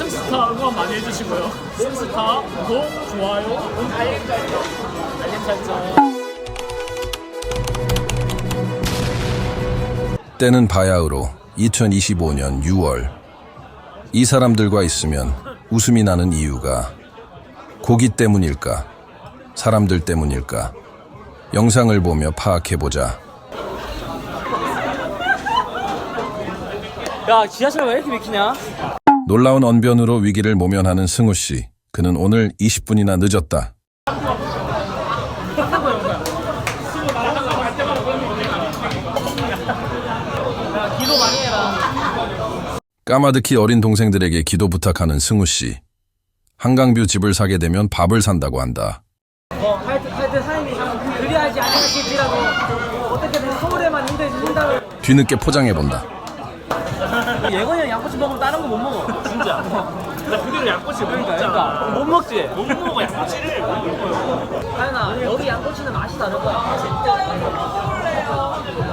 승스타 응원 많이 해주시고요. 승스타 구독, 좋아요, 알림 설정, 알림 설정. 때는 바야흐로 2025년 6월 이 사람들과 있으면 웃음이 나는 이유가 고기 때문일까 사람들 때문일까 영상을 보며 파악해보자 야 지하철 왜 이렇게 막히냐? 놀라운 언변으로 위기를 모면하는 승우 씨 그는 오늘 20분이나 늦었다. 까마득히 어린 동생들에게 기도 부탁하는 승우 씨 한강뷰 집을 사게 되면 밥을 산다고 한다 어 하여튼 하여튼 사장님이 그리하지 않으실지라도 어떻게든 서울에만 힘들신다고. 뒤늦게 포장해 본다 예건이 형 양꼬치 먹으면 다른 거 못 먹어. 진짜. 나 그대로 양꼬치 못 그러니까 먹잖아. 그러니까 못 먹지. 못 먹어 양꼬치를 못 먹어요. 하연아 여기 양꼬치는 맛이 다를 거야.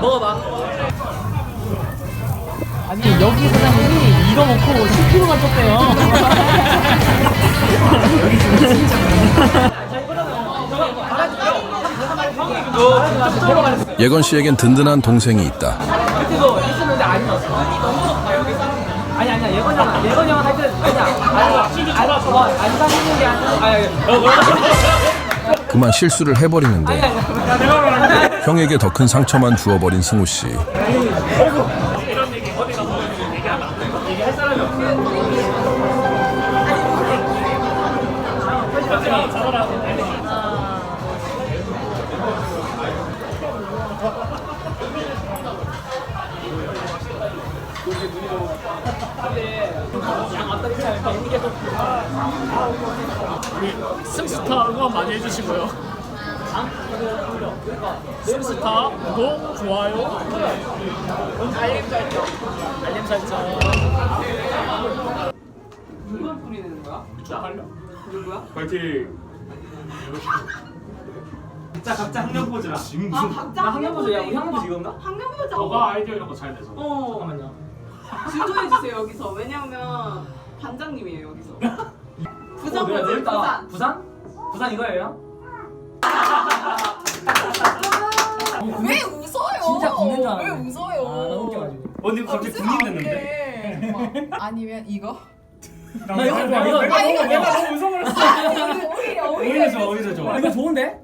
먹어봐. 아니 여기 사장님이 이거 먹고 10kg가 쪘대요. 예건 씨에겐 든든한 동생이 있다. 그때도 있었는데 아니었어. 아니 아니야. 예건이 형 예건이 형 하여튼 아니야. 아니 아니 어, 안 사귀는 게 아니라 아니 아니 그만 실수를 해버리는데 형에게 더 큰 상처만 주어버린 승우 씨. 승스타 응원 많이 해주시고요. 승스타 구독, 좋아요, 알림 설정, 알림 설정. 누가 뿌리는 거야? 나 할려. 누구야? 파이팅. 진짜 각자 학년 포즈라. 아, 각자 나 학년 포즈 야 우리 학년 포즈 이건가? 학년 보자. 너가 아이디어 이런 거 잘 내서. 어. 잠깐만요. 주도해 주세요 여기서. 왜냐면 반장님이에요 여기서. 부산 어, 내가. 부산. 부산? 부산 이거예요? 왜 웃어요? 진짜 군인 줄 알았네. 왜 웃어요? 아, 나 웃겨가지고. 언니 갑자기 군인 됐는데. 아니면 이거? 나 이거 이거 이거 아, 이거 내가 너무 무서워했어. 오히려 오히려 어디서 좋아? 아, 이거 좋은데?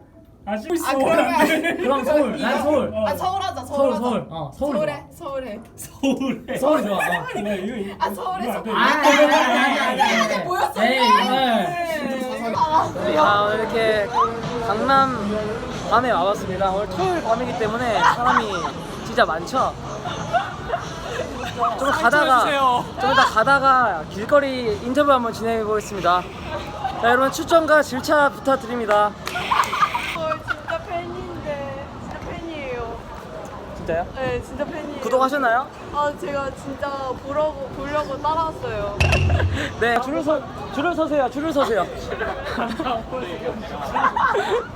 아 씻고 있어. 아 그러면 그럼 서울. 난 서울. 아 서울 하자 서울 서울 하자. 서울. 어 서울. 서울에 서울에. 서울에. 서울이 좋아. 어. 아 서울에서. 아, 아니, 아니, 아니, 아니, 아니, 아니. 뭐였어? 에이. 네. 아, 이렇게 강남 밤에 와봤습니다. 오늘 토요일 밤이기 때문에 사람이 진짜 많죠? 좀 가다가 좀 이따 가다가 길거리 인터뷰 한번 진행해 보겠습니다. 자, 여러분 추천과 질차 부탁드립니다. 저 진짜 팬인데 진짜 팬이에요. 진짜요? 네 진짜 팬이에요. 구독하셨나요? 아 제가 진짜 보려고 보려고 따라왔어요. 네, 줄을 서 줄을 서세요. 줄을 서세요.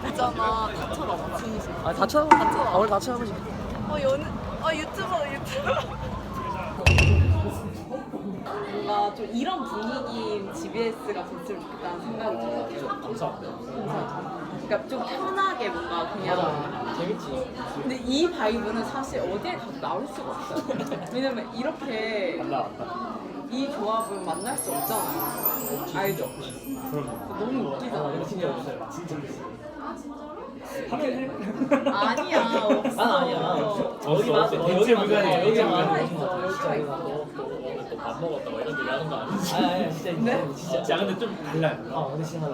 있잖아 다쳐라 진심. 아, 다쳐? 아, 오늘 다쳐 해보지. 어 연, 어 유튜버 유튜버. 뭔가 좀 이런 분위기 GBS가 됐으면 좋겠다는 생각이 들어요. 감사합니다. 그러니까 좀 편하게 뭔가 그냥. 재밌지. 근데 이 바이브는 사실 어디에 가도 나올 수가 없어요. 왜냐면 이렇게 안 나왔다. 이 조합은 만날 수 없잖아요. 알죠? 그럼. 너무 웃기잖아. 이거 진짜 없어요. 진짜 있어요. 아니야 없어. 난 아니야. 여기 맞아. 없어. 여기 맞아. 여기 여기 맞아. 맞아. 있어, 여기가 있어. 또밥 먹었다 뭐 이런 얘기 하는 거 아니지? 아, 아, 진짜. 진짜. 야 근데 좀 달라요. 어, 어디 시간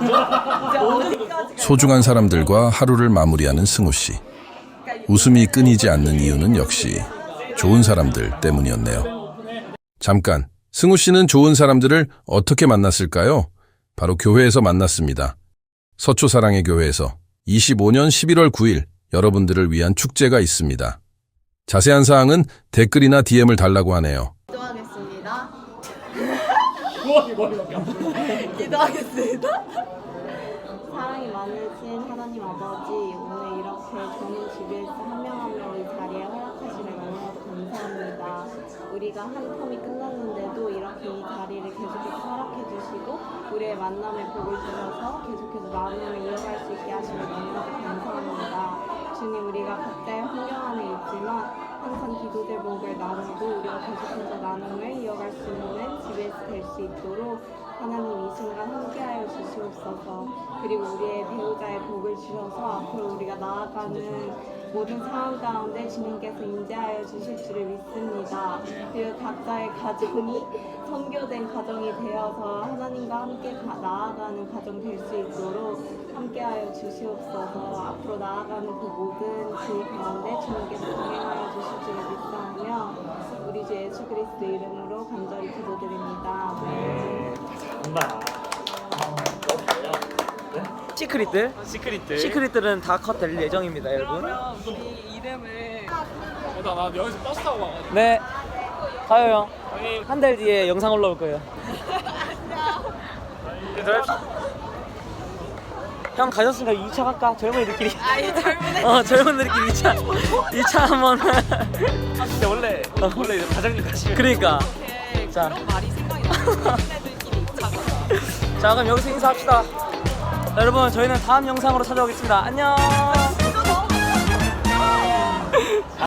네. 소중한 사람들과 하루를 마무리하는 승우 씨. 웃음이 끊이지 않는 이유는 역시 좋은 사람들 때문이었네요. 잠깐, 승우 씨는 좋은 사람들을 어떻게 만났을까요? 바로 교회에서 만났습니다. 서초사랑의 교회에서 25년 11월 9일 여러분들을 위한 축제가 있습니다. 자세한 사항은 댓글이나 DM을 달라고 하네요. 기도하겠습니다. 머리 머리 머리. 기도하겠습니다. 사랑이 많으신 하나님 아버지 오늘 이렇게 좋은 GBS 한명 한 명 이 자리에 허락하시는 너무나도 감사합니다. 우리가 한 텀이 끝났는데도 이렇게 이 자리를 계속해서 허락해 주시고 우리의 만남에 복을 주셔서 계속해서 나눔을 이어갈 수 있게 하시면 너무나도 감사합니다. 주님 우리가 각자의 환경 안에 있지만 항상 기도될 복을 나누고 우리가 계속해서 나눔을 이어갈 수 있는 GBS 될수 있도록 하나님 이 순간 함께하여 주시옵소서. 그리고 우리의 배우자의 복을 주셔서 앞으로 우리가 나아가는 모든 상황 가운데 주님께서 인재하여 주실 줄을 믿습니다. 그리고 각자의 가정이 선교된 가정이 되어서 하나님과 함께 가- 나아가는 가정 될 수 있도록 함께하여 주시옵소서. 앞으로 나아가는 그 모든 길 가운데 주님께서 동행하여 주실 줄을 믿사오며 우리 주 예수 그리스도 이름으로 간절히 기도드립니다. 아멘. 간다. 시크릿들 시크릿들. 시크릿들은 다 컷 될 예정입니다 여러분 그러면 우리 이름을 일단 나 여기서 버스 타고 가가지고. 네 가요 형 아니, 한달 뒤에 영상 올라올 거예요 형 가셨으니까 2차 갈까? 젊은이들끼리 아이 젊은 어 젊은이들끼리 2차 2차 한번 근데 원래 원래 이제 과장님 가시면. 그러니까 애 자. 그런 말이 생각이 나. 젊은애들끼리 자가. 자 그럼 여기서 인사합시다 여러분 저희는 다음 영상으로 찾아오겠습니다. 안녕